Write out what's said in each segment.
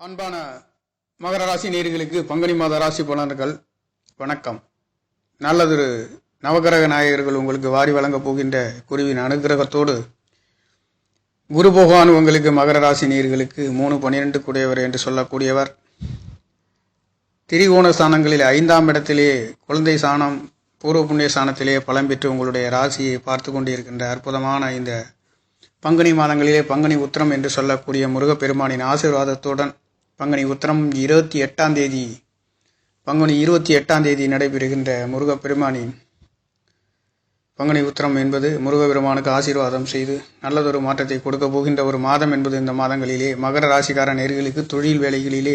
அன்பான மகர ராசி நேர்களுக்கு பங்குனி மாத ராசி பலன்கள். வணக்கம். நல்லதொரு நவகிரக நாயகர்கள் உங்களுக்கு வாரி வழங்கப் போகின்ற குருவின் அனுகிரகத்தோடு குரு பகவான் உங்களுக்கு மகர ராசி நேர்களுக்கு மூணு பன்னிரெண்டு கூடியவர் என்று சொல்லக்கூடியவர். திரிகோண ஸ்தானங்களில் ஐந்தாம் இடத்திலே குழந்தை சாணம் பூர்வ புண்ணிய ஸ்தானத்திலே பலம் பெற்று உங்களுடைய ராசியை பார்த்து கொண்டிருக்கின்ற அற்புதமான இந்த பங்குனி மாதங்களிலே பங்குனி உத்திரம் என்று சொல்லக்கூடிய முருகப்பெருமானின் ஆசீர்வாதத்துடன் பங்குனி உத்திரம் இருபத்தி எட்டாம் தேதி. பங்குனி இருபத்தி எட்டாம் தேதி நடைபெறுகின்ற முருகப்பெருமானின் பங்குனி உத்திரம் என்பது முருகப்பெருமானுக்கு ஆசீர்வாதம் செய்து நல்லதொரு மாற்றத்தை கொடுக்க போகின்ற ஒரு மாதம் என்பது இந்த மாதங்களிலே. மகர ராசிக்கார நேர்களுக்கு தொழில் வேலைகளிலே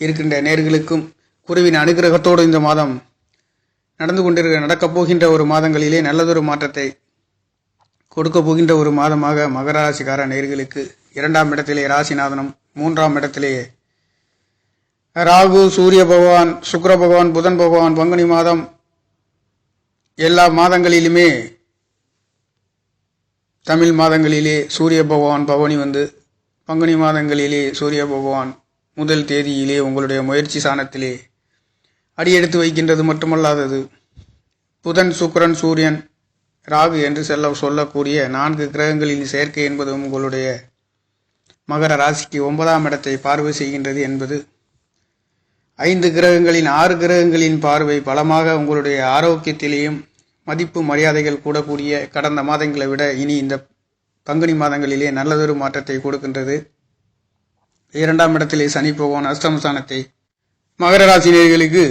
இருக்கின்ற நேர்களுக்கும் குருவின் அனுகிரகத்தோடு இந்த மாதம் நடந்து கொண்டிருக்க நடக்கப் போகின்ற ஒரு மாதங்களிலே நல்லதொரு மாற்றத்தை கொடுக்க போகின்ற ஒரு மாதமாக மகர ராசிக்கார நேர்களுக்கு இரண்டாம் இடத்திலே ராசிநாதனம் மூன்றாம் இடத்திலே ராகு சூரிய பகவான் சுக்கர பகவான் புதன் பகவான் பங்குனி மாதம் எல்லா மாதங்களிலுமே தமிழ் மாதங்களிலே சூரிய பகவான் பவனி வந்து பங்குனி மாதங்களிலே சூரிய பகவான் முதல் தேதியிலே உங்களுடைய முயற்சி சாணத்திலே அடியெடுத்து வைக்கின்றது மட்டுமல்லாதது புதன் சுக்கரன் சூரியன் ராகு என்று செல்ல சொல்லக்கூடிய நான்கு கிரகங்களின் சேர்க்கை என்பது உங்களுடைய மகர ராசிக்கு ஒன்பதாம் இடத்தை பார்வை செய்கின்றது என்பது ஐந்து கிரகங்களின் ஆறு கிரகங்களின் பார்வை பலமாக உங்களுடைய ஆரோக்கியத்திலேயும் மதிப்பு மரியாதைகள் கூடக்கூடிய கடந்த மாதங்களை விட இனி இந்த பங்குனி மாதங்களிலே நல்லதொரு மாற்றத்தை கொடுக்கின்றது. இரண்டாம் இடத்திலே சனி பகவான் அஷ்டமஸ்தானத்தை மகர ராசினியர்களுக்கு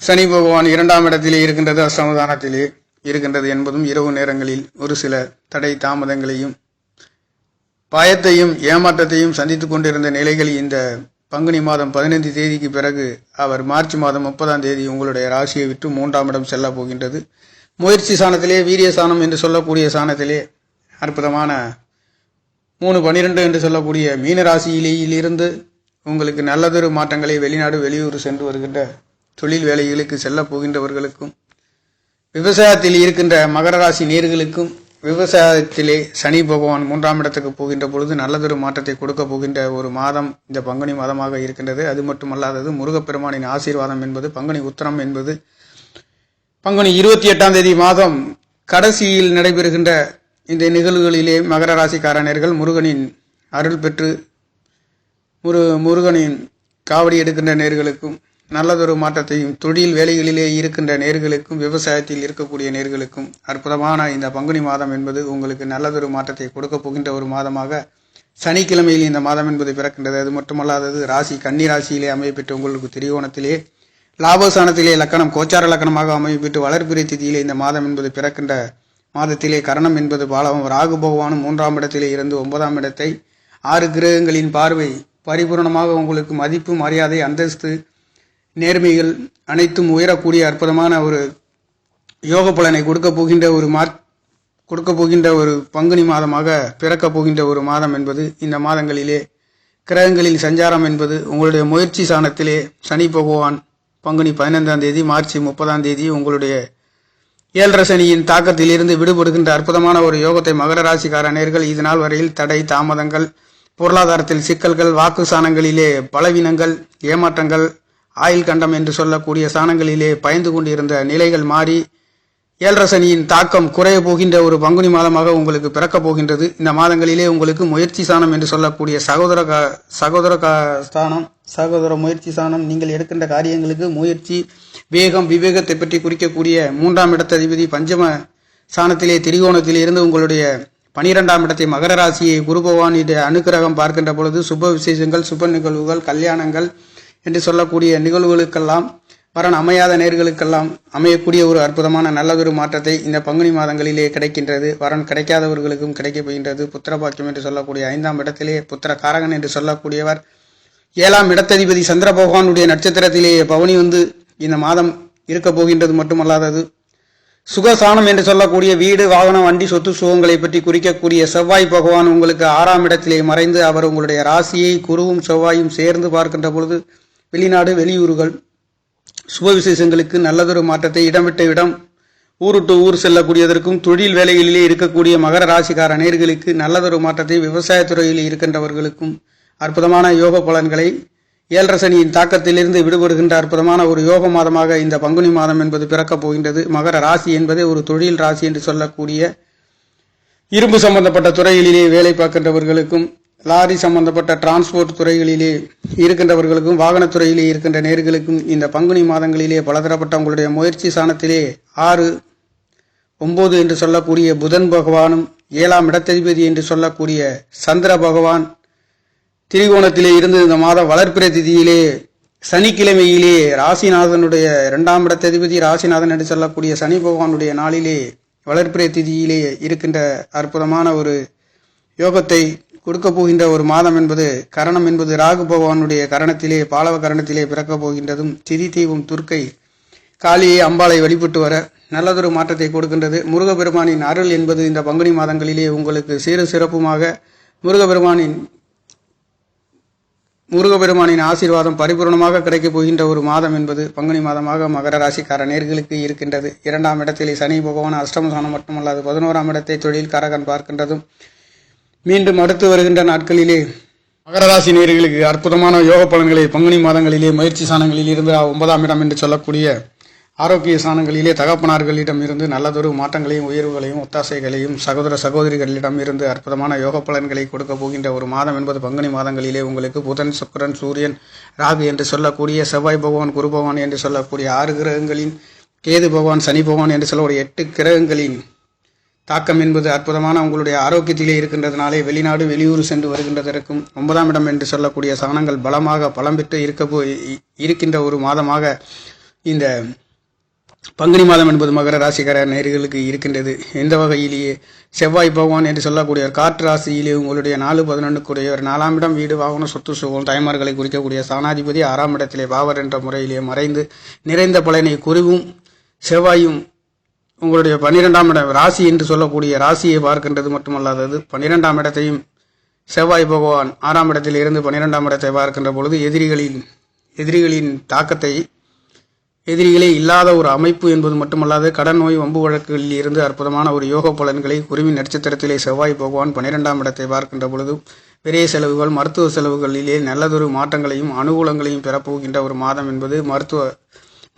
சனி பகவான் இரண்டாம் இடத்திலே இருக்கின்றது அஷ்டமஸ்தானத்திலே இருக்கின்றது என்பதும் இரவு நேரங்களில் ஒரு சில தடை தாமதங்களையும் பயத்தையும் ஏமாற்றத்தையும் சந்தித்து கொண்டிருந்த நிலைகள் இந்த பங்குனி மாதம் பதினைந்து தேதிக்கு பிறகு அவர் மார்ச் மாதம் முப்பதாம் தேதி உங்களுடைய ராசியை விட்டு மூன்றாம் இடம் செல்ல போகின்றது. முயற்சி சாணத்திலே வீரிய சாணம் என்று சொல்லக்கூடிய சாணத்திலே அற்புதமான மூணு பன்னிரெண்டு என்று சொல்லக்கூடிய மீன ராசியிலிருந்து உங்களுக்கு நல்லதொரு மாற்றங்களை வெளிநாடு வெளியூர் சென்று வருகின்ற தொழில் வேலைகளுக்கு செல்ல போகின்றவர்களுக்கும் விவசாயத்தில் இருக்கின்ற மகர ராசி நேர்களுக்கும் விவசாயத்திலே சனி பகவான் மூன்றாம் இடத்துக்கு போகின்ற பொழுது நல்லதொரு மாற்றத்தை கொடுக்க போகின்ற ஒரு மாதம் இந்த பங்குனி மாதமாக இருக்கின்றது. அது மட்டுமல்லாதது முருகப்பெருமானின் ஆசீர்வாதம் என்பது பங்குனி உத்தரம் என்பது. பங்குனி இருபத்தி எட்டாம் தேதி மாதம் கடைசியில் நடைபெறுகின்ற இந்த நிகழ்வுகளிலே மகர ராசிக்காரனர்கள் முருகனின் அருள் பெற்று முரு முருகனின் காவடி எடுக்கின்ற நேர்களுக்கும் நல்லதொரு மாற்றத்தையும் தொழில் வேலைகளிலே இருக்கின்ற நேர்களுக்கும் விவசாயத்தில் இருக்கக்கூடிய நேர்களுக்கும் அற்புதமான இந்த பங்குனி மாதம் என்பது உங்களுக்கு நல்லதொரு மாற்றத்தை கொடுக்க போகின்ற ஒரு மாதமாக சனிக்கிழமையில் இந்த மாதம் என்பது பிறக்கின்றது. அது மட்டுமல்லாதது ராசி கன்னி ராசியிலே அமையப்பெற்று உங்களுக்கு திரிகோணத்திலே லாபஸ்தானத்திலே லக்கணம் கோச்சார லக்கணமாக அமையப்பெற்று வளர்பிறை திதியிலே இந்த மாதம் என்பது பிறக்கின்ற மாதத்திலே கரணம் என்பது பாலவம் ராகு பகவானும் மூன்றாம் இடத்திலே இருந்து ஒன்பதாம் இடத்தை ஆறு கிரகங்களின் பார்வை பரிபூர்ணமாக உங்களுக்கு மதிப்பு மரியாதை அந்தஸ்து நேர்மைகள் அனைத்தும் உயரக்கூடிய அற்புதமான ஒரு யோக பலனை கொடுக்க போகின்ற ஒரு மார்க் கொடுக்க போகின்ற ஒரு பங்குனி மாதமாக பிறக்கப் போகின்ற ஒரு மாதம் என்பது இந்த மாதங்களிலே கிரகங்களில் சஞ்சாரம் என்பது உங்களுடைய முயற்சி சாணத்திலே சனி பகவான் பங்குனி பதினைந்தாம் தேதி மார்ச் முப்பதாம் தேதி உங்களுடைய ஏழரை சனியின் தாக்கத்திலிருந்து விடுபடுகின்ற அற்புதமான ஒரு யோகத்தை மகர ராசிக்கார நேர்கள் இது நாள் வரையில் தடை தாமதங்கள் பொருளாதாரத்தில் சிக்கல்கள் வாக்கு சாணங்களிலே பலவீனங்கள் ஏமாற்றங்கள் ஆயில் கண்டம் என்று சொல்லக்கூடிய சாணங்களிலே பயந்து கொண்டிருந்த நிலைகள் மாறி ஏழரசனியின் தாக்கம் குறைய போகின்ற ஒரு பங்குனி மாதமாக உங்களுக்கு பிறக்கப் போகின்றது. இந்த மாதங்களிலே உங்களுக்கு முயற்சி சாணம் என்று சொல்லக்கூடிய சகோதர கா- சகோதர கா- ஸ்தானம் சகோதர முயற்சி சாணம் நீங்கள் எடுக்கின்ற காரியங்களுக்கு முயற்சி வேகம் விவேகத்தை பற்றி குறிக்கக்கூடிய மூன்றாம் இடத்ததிபதி பஞ்சம சாணத்திலே திரிகோணத்தில் இருந்து உங்களுடைய பனிரெண்டாம் இடத்தை மகர ராசியை குரு பகவானுடைய அனுக்கிரகம் பார்க்கின்ற பொழுது சுப விசேஷங்கள் சுப நிகழ்வுகள் கல்யாணங்கள் என்று சொல்லக்கூடிய நிகழ்வுகளுக்கெல்லாம் வரன் அமையாத நேர்களுக்கெல்லாம் அமையக்கூடிய ஒரு அற்புதமான நல்லதொரு மாற்றத்தை இந்த பங்குனி மாதங்களிலே கிடைக்கின்றது. வரன் கிடைக்காதவர்களுக்கும் கிடைக்கப் போகின்றது. புத்திரபாக்கியம் என்று சொல்லக்கூடிய ஐந்தாம் இடத்திலே புத்திர காரகன் என்று சொல்லக்கூடியவர். ஏழாம் இடத்ததிபதி சந்திர பகவானுடைய நட்சத்திரத்திலே பவனி வந்து இந்த மாதம் இருக்கப் போகின்றது மட்டுமல்லாதது சுகசானம் என்று சொல்லக்கூடிய வீடு வாகனம் வண்டி சொத்து சுகங்களை பற்றி குறிக்கக்கூடிய செவ்வாய் பகவான் உங்களுக்கு ஆறாம் இடத்திலே மறைந்து அவர் உங்களுடைய ராசியை குருவும் செவ்வாயும் சேர்ந்து பார்க்கின்ற பொழுது வெளிநாடு வெளியூர்கள் சுப விசேஷங்களுக்கு நல்லதொரு மாற்றத்தை இடம் இடம் ஊருட்டு ஊர் செல்லக்கூடியதற்கும் தொழில் வேலைகளிலே இருக்கக்கூடிய மகர ராசிக்கார நேர்களுக்கு நல்லதொரு மாற்றத்தை விவசாயத்துறையில் இருக்கின்றவர்களுக்கும் அற்புதமான யோக பலன்களை ஏழரை சனியின் தாக்கத்திலிருந்து விடுபடுகின்ற அற்புதமான ஒரு யோக மாதமாக இந்த பங்குனி மாதம் என்பது பிறக்கப் போகின்றது. மகர ராசி என்பதே ஒரு தொழில் ராசி என்று சொல்லக்கூடிய இரும்பு சம்பந்தப்பட்ட துறைகளிலே வேலை பார்க்கின்றவர்களுக்கும் லாரி சம்பந்தப்பட்ட டிரான்ஸ்போர்ட் துறைகளிலே இருக்கின்றவர்களுக்கும் வாகனத்துறையிலே இருக்கின்ற நேர்களுக்கும் இந்த பங்குனி மாதங்களிலே பலதரப்பட்ட உங்களுடைய முயற்சி சாணத்திலே ஆறு ஒம்பது என்று சொல்லக்கூடிய புதன் பகவானும் ஏழாம் இடத்ததிபதி என்று சொல்லக்கூடிய சந்திர பகவான் திரிகோணத்திலே இருந்து இந்த மாதம் வளர்ப்பிற திதியிலே சனிக்கிழமையிலே ராசிநாதனுடைய இரண்டாம் இடத்ததிபதி ராசிநாதன் என்று சொல்லக்கூடிய சனி பகவானுடைய நாளிலே வளர்ப்பிற திதியிலே இருக்கின்ற அற்புதமான ஒரு யோகத்தை கொடுக்க போகின்ற ஒரு மாதம் என்பது கரணம் என்பது ராகு பகவானுடைய கரணத்திலே பாலவ கரணத்திலே பிறக்கப் போகின்றதும் திதி தீவும் துர்க்கை காளியை அம்பாளை வழிபட்டு வர நல்லதொரு மாற்றத்தை கொடுக்கின்றது. முருகபெருமானின் அருள் என்பது இந்த பங்குனி மாதங்களிலே உங்களுக்கு சீர சிறப்புமாக முருகபெருமானின் முருகபெருமானின் ஆசீர்வாதம் பரிபூர்ணமாக கிடைக்கப் போகின்ற ஒரு மாதம் என்பது பங்குனி மாதமாக மகர ராசிக்கார நேர்களுக்கு இருக்கின்றது. இரண்டாம் இடத்திலே சனி பகவான் அஷ்டமசானம் மட்டுமல்லாது பதினோராம் இடத்தை தொழில் காரகன் பார்க்கின்றதும் மீண்டும் அடுத்து வருகின்ற நாட்களிலே மகரராசி நேர்களுக்கு அற்புதமான யோக பலன்களை பங்குனி மாதங்களிலே முயற்சி சாணங்களில் இருந்து ஒன்பதாம் இடம் என்று சொல்லக்கூடிய ஆரோக்கிய சாணங்களிலே தகப்பனார்களிடம் இருந்து நல்லதொரு மாற்றங்களையும் உயர்வுகளையும் ஒத்தாசைகளையும் சகோதர சகோதரிகளிடம் இருந்து அற்புதமான யோக பலன்களை கொடுக்க போகின்ற ஒரு மாதம் என்பது பங்குனி மாதங்களிலே உங்களுக்கு புதன் சுக்கிரன் சூரியன் ராகு என்று சொல்லக்கூடிய செவ்வாய் பகவான் குரு பகவான் என்று சொல்லக்கூடிய ஆறு கிரகங்களின் கேது பகவான் சனி பகவான் என்று சொல்லக்கூடிய எட்டு கிரகங்களின் தாக்கம் என்பது அற்புதமான உங்களுடைய ஆரோக்கியத்திலே இருக்கின்றதுனாலே வெளிநாடு வெளியூர் சென்று வருகின்றதற்கும் ஒன்பதாம் இடம் என்று சொல்லக்கூடிய சாணங்கள் பலமாக பலம் பெற்று இருக்க போ இருக்கின்ற ஒரு மாதமாக இந்த பங்குனி மாதம் என்பது மகர ராசிக்கார நேர்களுக்கு இருக்கின்றது. எந்த வகையிலேயே செவ்வாய் பகவான் என்று சொல்லக்கூடிய காற்று ராசியிலே உங்களுடைய நாலு பதினொன்றுக்குரியவர் நாலாம் இடம் வீடு வாகனம் சொத்து சுகம் தாய்மார்களை குறிக்கக்கூடிய சாணாதிபதி ஆறாம் இடத்திலே பாவர் என்ற முறையிலே மறைந்து நிறைந்த பலனை குருவும் செவ்வாயும் உங்களுடைய பன்னிரெண்டாம் இடம் ராசி என்று சொல்லக்கூடிய ராசியை பார்க்கின்றது மட்டுமல்லாதது பன்னிரெண்டாம் இடத்தையும் செவ்வாய் பகவான் ஆறாம் இடத்தில் இருந்து பன்னிரெண்டாம் இடத்தை பார்க்கின்ற பொழுது எதிரிகளின் எதிரிகளின் தாக்கத்தை எதிரிகளே இல்லாத ஒரு அமைப்பு என்பது மட்டுமல்லாது கடன் நோய் வம்பு வழக்குகளில் இருந்து அற்புதமான ஒரு யோக பலன்களை குருவி நட்சத்திரத்திலே செவ்வாய் பகவான் பன்னிரெண்டாம் இடத்தை பார்க்கின்ற பொழுது பெரிய செலவுகள் மருத்துவ செலவுகளிலே நல்லதொரு மாற்றங்களையும் அனுகூலங்களையும் பெறப்போகின்ற ஒரு மாதம் என்பது மருத்துவ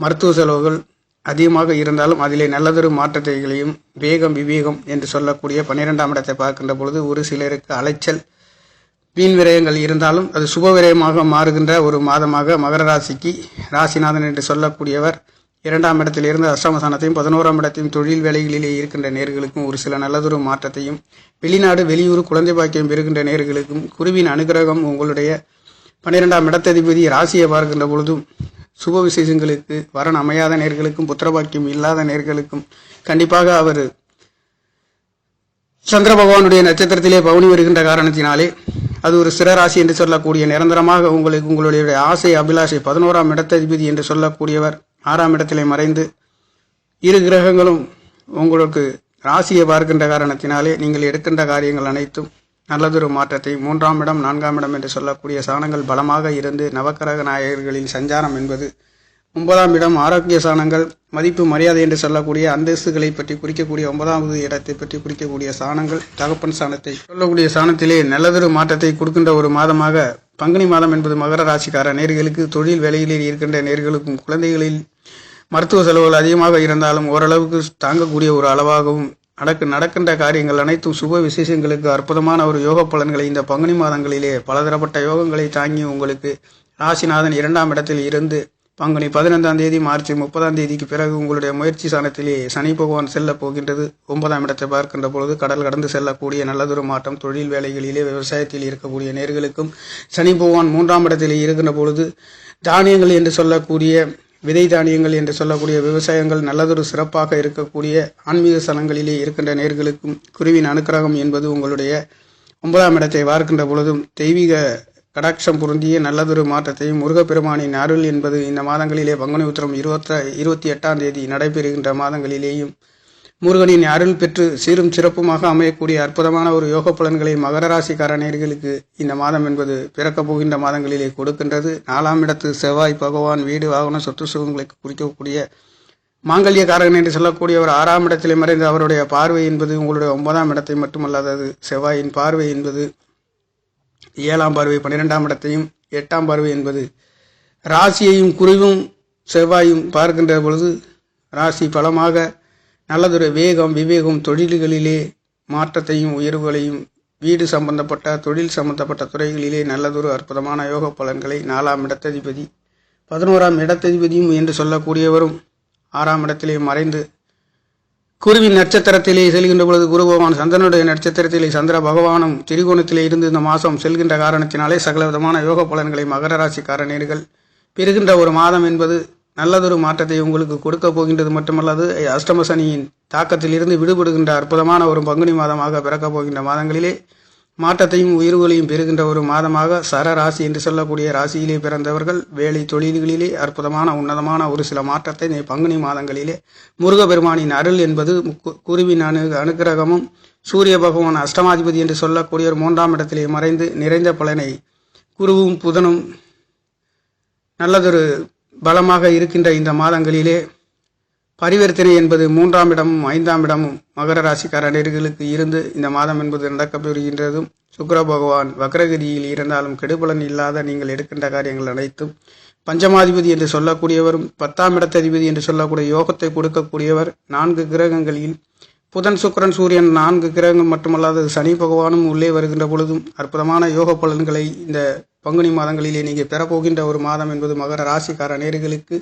மருத்துவ செலவுகள் அதிகமாக இருந்தாலும் அதிலே நல்லதொரு மாற்றத்தைகளையும் வேகம் விவேகம் என்று சொல்லக்கூடிய பன்னிரெண்டாம் இடத்தை பார்க்கின்ற பொழுது ஒரு சிலருக்கு அலைச்சல் வீண் விரயங்கள் இருந்தாலும் அது சுப விரயமாக மாறுகின்ற ஒரு மாதமாக மகர ராசிக்கு ராசிநாதன் என்று சொல்லக்கூடியவர் இரண்டாம் இடத்திலிருந்து அஷ்டமசானத்தையும் பதினோராம் இடத்தையும் தொழில் வேலைகளிலே இருக்கின்ற நேர்களுக்கும் ஒரு சில நல்லதொரு மாற்றத்தையும் வெளிநாடு வெளியூர் குழந்தை பாக்கியம் பெறுகின்ற நேர்களுக்கும் குருவின் அனுகிரகம் உங்களுடைய பன்னிரெண்டாம் இடத்ததிபதி ராசியை பார்க்கின்ற பொழுதும் சுப விசேஷங்களுக்கு வரன் அமையாத நேர்களுக்கும் புத்திரபாக்கியம் இல்லாத நேர்களுக்கும் கண்டிப்பாக அவர் சந்திர பகவானுடைய நட்சத்திரத்திலே பவுனி வருகின்ற காரணத்தினாலே அது ஒரு சிறராசி என்று சொல்லக்கூடிய நிரந்தரமாக உங்களுக்கு உங்களுடைய ஆசை அபிலாஷை பதினோராம் இடத்ததிபதி என்று சொல்லக்கூடியவர் ஆறாம் இடத்திலே மறைந்து இரு கிரகங்களும் உங்களுக்கு ராசியை பார்க்கின்ற காரணத்தினாலே நீங்கள் எடுக்கின்ற காரியங்கள் அனைத்தும் நல்லதொரு மாற்றத்தை மூன்றாம் இடம் நான்காம் இடம் என்று சொல்லக்கூடிய சாணங்கள் பலமாக இருந்து நவக்கிரக நாயகர்களின் சஞ்சாரம் என்பது ஒன்பதாம் இடம் ஆரோக்கிய சாணங்கள் மதிப்பு மரியாதை என்று சொல்லக்கூடிய அந்தஸ்துகளை பற்றி குறிக்கக்கூடிய ஒன்பதாவது இடத்தை பற்றி குறிக்கக்கூடிய சாணங்கள் தகப்பன் சாணத்தை சொல்லக்கூடிய சாணத்திலே நல்லதொரு மாற்றத்தை கொடுக்கின்ற ஒரு மாதமாக பங்குனி மாதம் என்பது மகர ராசிக்கார நேர்களுக்கு தொழில் வேலையில் இருக்கின்ற நேர்களுக்கும் குழந்தைகளில் மருத்துவ செலவுகள் அதிகமாக இருந்தாலும் ஓரளவுக்கு தாங்கக்கூடிய ஒரு அளவாகவும் நடக்கு நடக்கின்ற காரியங்கள் அனைத்தும் சுப விசேஷங்களுக்கு அற்புதமான ஒரு யோக பலன்களை இந்த பங்குனி மாதங்களிலே பலதரப்பட்ட யோகங்களை தாங்கி உங்களுக்கு ராசிநாதன் இரண்டாம் இடத்தில் இருந்து பங்குனி பதினைந்தாம் தேதி மார்ச் முப்பதாம் தேதிக்கு பிறகு உங்களுடைய முயற்சி சாணத்திலே சனி பகவான் செல்ல போகின்றது. ஒன்பதாம் இடத்தை பார்க்கின்ற பொழுது கடல் கடந்து செல்லக்கூடிய நல்லதொரு மாற்றம் தொழில் வேலைகளிலே விவசாயத்தில் இருக்கக்கூடிய நேர்களுக்கும் சனி பகவான் மூன்றாம் இடத்திலே இருக்கின்ற பொழுது தானியங்கள் என்று சொல்லக்கூடிய விதை தானியங்கள் என்று சொல்லக்கூடிய விவசாயங்கள் நல்லதொரு சிறப்பாக இருக்கக்கூடிய ஆன்மீக ஸ்தலங்களிலே இருக்கின்ற நேர்களுக்கும் குருவின் அனுக்கிரகம் என்பது உங்களுடைய ஒன்பதாம் இடத்தை பார்க்கின்ற பொழுதும் தெய்வீக கடாட்சம் பொருந்திய நல்லதொரு மாற்றத்தையும் முருகப்பெருமானின் அருள் என்பது இந்த மாதங்களிலே பங்குனி உத்திரம் இருபத்த இருபத்தி எட்டாம் தேதி நடைபெறுகின்ற மாதங்களிலேயும் முருகனின் அருள் பெற்று சீரும் சிறப்புமாக அமையக்கூடிய அற்புதமான ஒரு யோக பலன்களை மகர ராசிக்கார நேர்களுக்கு இந்த மாதம் என்பது பிறக்கப் போகின்ற மாதங்களிலே கொடுக்கின்றது. நாலாம் இடத்து செவ்வாய் பகவான் வீடு வாகனம் சொத்து சுகங்களுக்கு குறிக்கக்கூடிய மாங்கல்யக்காரகன் என்று சொல்லக்கூடிய ஒரு ஆறாம் இடத்திலே மறைந்து அவருடைய பார்வை என்பது உங்களுடைய ஒன்பதாம் இடத்தை மட்டுமல்லாதது செவ்வாயின் பார்வை என்பது ஏழாம் பார்வை பன்னிரெண்டாம் இடத்தையும் எட்டாம் பார்வை என்பது ராசியையும் குறைவும் செவ்வாயும் பார்க்கின்ற பொழுது ராசி பலமாக நல்லதொரு வேகம் விவேகம் தொழில்களிலே மாற்றத்தையும் உயர்வுகளையும் வீடு சம்பந்தப்பட்ட தொழில் சம்பந்தப்பட்ட துறைகளிலே நல்லதொரு அற்புதமான யோக பலன்களை நாலாம் இடத்ததிபதி பதினோராம் இடத்ததிபதியும் என்று சொல்லக்கூடியவரும் ஆறாம் இடத்திலே மறைந்து குருவின் நட்சத்திரத்திலே செல்கின்ற பொழுது குரு பகவான் சந்திரனுடைய நட்சத்திரத்திலே சந்திர பகவானும் திரிகோணத்திலே இருந்து இந்த மாதம் செல்கின்ற காரணத்தினாலே சகல விதமான யோக பலன்களை மகர ராசிக்காரணியர்கள் பெறுகின்ற ஒரு மாதம் என்பது நல்லதொரு மாற்றத்தை உங்களுக்கு கொடுக்க போகின்றது மட்டுமல்லாது அஷ்டம சனியின் தாக்கத்திலிருந்து விடுபடுகின்ற அற்புதமான ஒரு பங்குனி மாதமாக பிறக்கப் போகின்ற மாதங்களிலே மாற்றத்தையும் உயர்வுகளையும் பெறுகின்ற ஒரு மாதமாக சர ராசி என்று சொல்லக்கூடிய ராசியிலே பிறந்தவர்கள் வேலை தொழில்களிலே அற்புதமான உன்னதமான ஒரு சில மாற்றத்தை பங்குனி மாதங்களிலே முருகபெருமானின் அருள் என்பது குருவின் அனு அனுக்கிரகமும் சூரிய பகவான் அஷ்டமாதிபதி என்று சொல்லக்கூடிய ஒரு மூன்றாம் இடத்திலே மறைந்து நிறைந்த பலனை குருவும் புதனும் நல்லதொரு பலமாக இருக்கின்ற இந்த மாதங்களிலே பரிவர்த்தனை என்பது மூன்றாம் இடமும் ஐந்தாம் இடமும் மகர ராசிக்காரர்களுக்கு இருந்து இந்த மாதம் என்பது நடக்கப்பெறுகின்றதும் சுக்கர பகவான் வக்ரகிரியில் இருந்தாலும் கெடுபலன் இல்லாத நீங்கள் எடுக்கின்ற காரியங்கள் அனைத்தும் பஞ்சமாதிபதி என்று சொல்லக்கூடியவரும் பத்தாம் இடத்ததிபதி என்று சொல்லக்கூடிய யோகத்தை கொடுக்கக்கூடியவர் நான்கு கிரகங்களில் புதன் சுக்கிரன் சூரியன் நான்கு கிரகங்கள் மட்டுமல்லாது சனி பகவானும் உள்ளே வருகின்ற பொழுதும் அற்புதமான யோக பலன்களை இந்த பங்குனி மாதங்களிலே நீங்கள் பெறப்போகின்ற ஒரு மாதம் என்பது மகர ராசிக்கார நேர்களுக்கு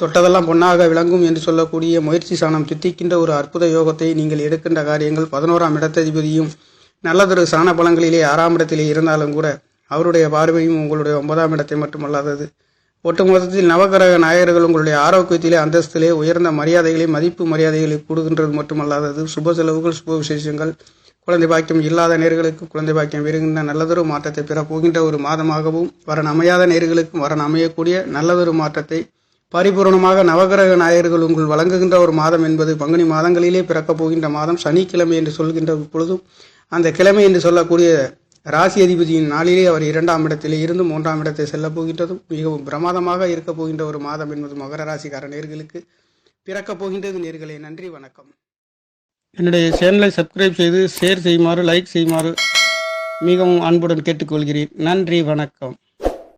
தொட்டதெல்லாம் பொன்னாக விளங்கும் என்று சொல்லக்கூடிய முயற்சி சாணம் தித்திக்கின்ற ஒரு அற்புத யோகத்தை நீங்கள் எடுக்கின்ற காரியங்கள் பதினோராம் இடத்ததிபதியும் நல்லதொரு சாண பலங்களிலே ஆறாம் இடத்திலே இருந்தாலும் கூட அவருடைய பார்வையும் உங்களுடைய ஒன்பதாம் இடத்தை மட்டுமல்லாதது ஒட்டுமொத்தத்தில் நவகிரக நாயகர்கள் உங்களுடைய ஆரோக்கியத்திலே அந்தஸ்திலே உயர்ந்த மரியாதைகளை மதிப்பு மரியாதைகளை கொடுக்கின்றது மட்டுமல்லாதது சுப செலவுகள் சுப விசேஷங்கள் குழந்தை பாக்கியம் இல்லாத நேர்களுக்கு குழந்தை பாக்கியம் வருகின்ற நல்லதொரு மாற்றத்தை பெறப்போகின்ற ஒரு மாதமாகவும் வரன் அமையாத நேர்களுக்கும் வரன் அமையக்கூடிய நல்லதொரு மாற்றத்தை பரிபூரணமாக நவகிரக நாயகர்கள் உங்கள் வழங்குகின்ற ஒரு மாதம் என்பது பங்குனி மாதங்களிலே பிறக்கப் போகின்ற மாதம் சனிக்கிழமை என்று சொல்கின்ற பொழுதும் அந்த கிழமை என்று சொல்லக்கூடிய ராசி அதிபதியின் நாளிலே அவர் இரண்டாம் இடத்திலே இருந்து மூன்றாம் இடத்தை செல்லப் போகின்றதும் மிகவும் பிரமாதமாக இருக்கப் போகின்ற ஒரு மாதம் என்பது மகர ராசிக்கார நேர்களுக்கு பிறக்கப் போகின்றது. நேர்களே நன்றி வணக்கம். என்னுடைய சேனலை சப்ஸ்கிரைப் செய்து ஷேர் செய்யுமாறு லைக் செய்யுமாறு மிகவும் அன்புடன் கேட்டுக்கொள்கிறேன். நன்றி வணக்கம்.